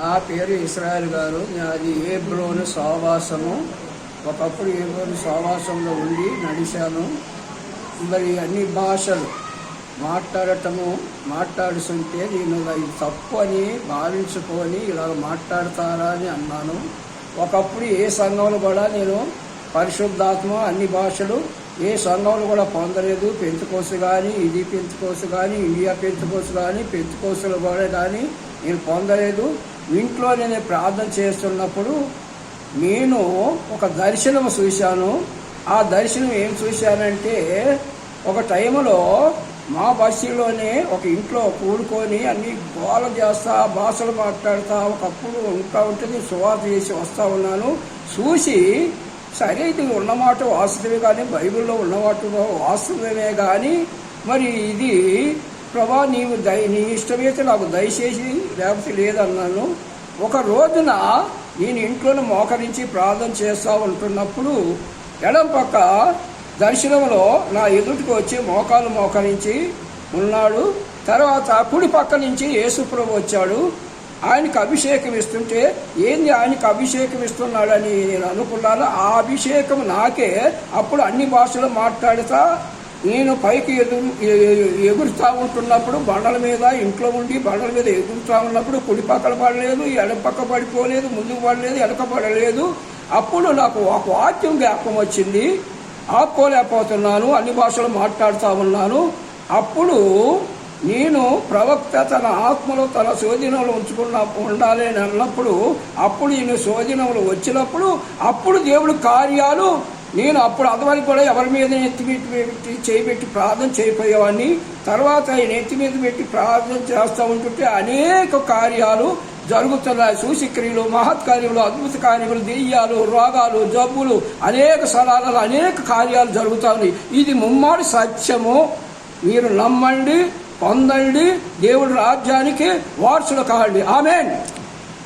నా పేరు ఇస్రాయల్ గారు. అది ఏబ్రోను సహవాసము. ఒకప్పుడు ఏబ్రోను సహవాసంలో ఉండి నడిచాను. మరి అన్ని భాషలు మాట్లాడటము మాట్లాడుతుంటే నేను ఇది తప్పు అని భావించుకొని ఇలా మాట్లాడతారా అని అన్నాను. ఒకప్పుడు ఏ సంఘంలో కూడా నేను పరిశుద్ధాత్మ అన్ని భాషలు ఏ సంఘంలో కూడా పొందలేదు. పెంచుకోసు కానీ ఇది పెంచుకోసు కానీ ఇండియా పెంచుకోసు కానీ పెంచుకోసులు కూడా కానీ నేను పొందలేదు. ఇంట్లో నేను ప్రార్థన చేస్తున్నప్పుడు నేను ఒక దర్శనం చూశాను. ఆ దర్శనం ఏం చూశానంటే ఒక టైంలో మా బస్సులోనే ఒక ఇంట్లో కూడుకొని అన్ని గోల చేస్తా భాషలు మాట్లాడుతా ఒకప్పుడు ఉంటా ఉంటే నేను సువార్త చేసి వస్తూ ఉన్నాను. చూసి సరే ఇది ఉన్నమాట వాస్తవమే కానీ బైబిల్లో ఉన్నమాట వాస్తవమే కానీ మరి ఇది ప్రభా నీవు దయ నీ ఇష్టమైతే నాకు దయచేసి లేకపోతే లేదన్నాను. ఒక రోజున నేను ఇంట్లోనే మోకరించి ప్రార్థన చేస్తా ఉంటున్నప్పుడు ఎడం పక్క దర్శనంలో నా ఎదుటికి వచ్చి మోకాలు మోకరించి ఉన్నాడు. తర్వాత కుడి పక్క నుంచి యేసుప్రభు వచ్చాడు. ఆయనకు అభిషేకం ఇస్తుంటే ఏంది ఆయనకు అభిషేకం ఇస్తున్నాడని నేను అనుకున్నాను. ఆ అభిషేకం నాకే అప్పుడు అన్ని భాషలు మాట్లాడుతా నేను పైకి ఎదురు ఎగురుతా ఉంటున్నప్పుడు బండల మీద ఇంట్లో ఉండి బండల మీద ఎగురుతా ఉన్నప్పుడు కుడి పక్కన పడలేదు ఎడ పక్క పడిపోలేదు ముందుకు పడలేదు వెనక పడలేదు. అప్పుడు నాకు ఒక వాక్యం జ్ఞాపకం వచ్చింది. ఆపుకోలేకపోతున్నాను అన్ని భాషలు మాట్లాడుతూ ఉన్నాను. అప్పుడు నేను ప్రవక్త తన ఆత్మలో తన శోధనలు ఉంచుకున్న ఉండాలి అని అన్నప్పుడు అప్పుడు ఈయన శోధనలు వచ్చినప్పుడు అప్పుడు దేవుడు కార్యాలు నేను అప్పుడు అదవరి కూడా ఎవరి మీద ఎత్తి పెట్టి చేయబెట్టి ప్రార్థన చేయపోయేవాడిని. తర్వాత ఆయన ఎత్తి మీద పెట్టి ప్రార్థన చేస్తూ ఉంటుంటే అనేక కార్యాలు జరుగుతున్నాయి. సూచిక్రియలు మహత్కార్యములు అద్భుత కార్యములు దెయ్యాలు రోగాలు జబ్బులు అనేక స్థలాలలో అనేక కార్యాలు జరుగుతున్నాయి. ఇది ముమ్మాడి సత్యము. మీరు నమ్మండి పొందండి దేవుడి రాజ్యానికి వారసులు కావండి ఆమెన్.